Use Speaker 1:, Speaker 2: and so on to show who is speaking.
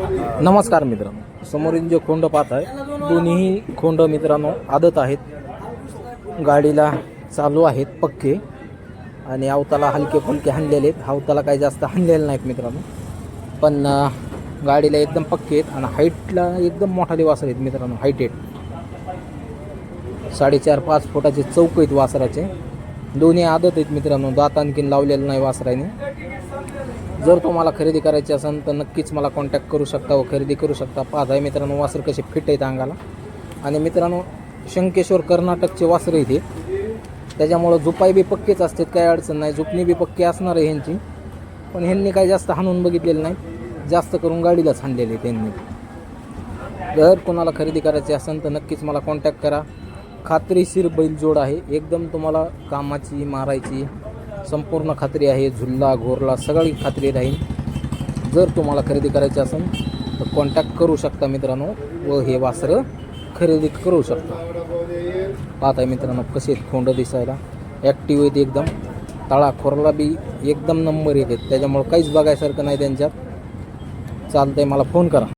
Speaker 1: नमस्कार मित्रांनो. समोरील जे खोंड पाहत आहे दोन्ही खोंड मित्रांनो आदत आहेत. गाडीला चालू आहेत पक्के आणि अवताला हलके फुलके हाणलेले आहेत. अवताला काही जास्त हाणलेले नाहीत मित्रांनो. पण गाडीला एकदम पक्के आहेत आणि हाईटला एकदम मोठाले वासर आहेत मित्रांनो हाईटेड. साडेचार पाच फुटाचे चौक आहेत वासराचे. दोन्ही आदत आहेत मित्रांनो दात आणखीन लावलेलं नाही वासराने. जर तुम्हाला खरेदी करायची असेल तर नक्कीच मला कॉन्टॅक्ट करू शकता व खरेदी करू शकता. पाहत आहे मित्रांनो वासर कसे फिट आहेत अंगाला. आणि मित्रांनो शंकेश्वर कर्नाटकचे वासर इथे त्याच्यामुळं जुपाई बी पक्केच असतात काही अडचण नाही. झुपणी बी पक्की असणार आहे ह्यांची. पण ह्यांनी काही जास्त हाणून बघितलेलं नाही. जास्त करून गाडीलाच हाणलेले त्यांनी जर कोणाला खरेदी करायची असेल तर नक्कीच मला कॉन्टॅक्ट करा. खात्रीशीर बैलजोड आहे. एकदम तुम्हाला कामाची मारायची संपूर्ण खात्री आहे झुल्ला घोरला सगळी खात्री राहील. जर तुम्हाला खरेदी करायची असेल तर कॉन्टॅक्ट करू शकता मित्रांनो व हे वासरं खरेदी करू शकता. पाहताय मित्रांनो कसे आहेत खोंड दिसायला. ॲक्टिव्ह आहेत एकदम. तळा खोरला बी एकदम नंबर येत आहेत. त्याच्यामुळं काहीच बघायसारखं नाही त्यांच्यात. चालतंय मला फोन करा.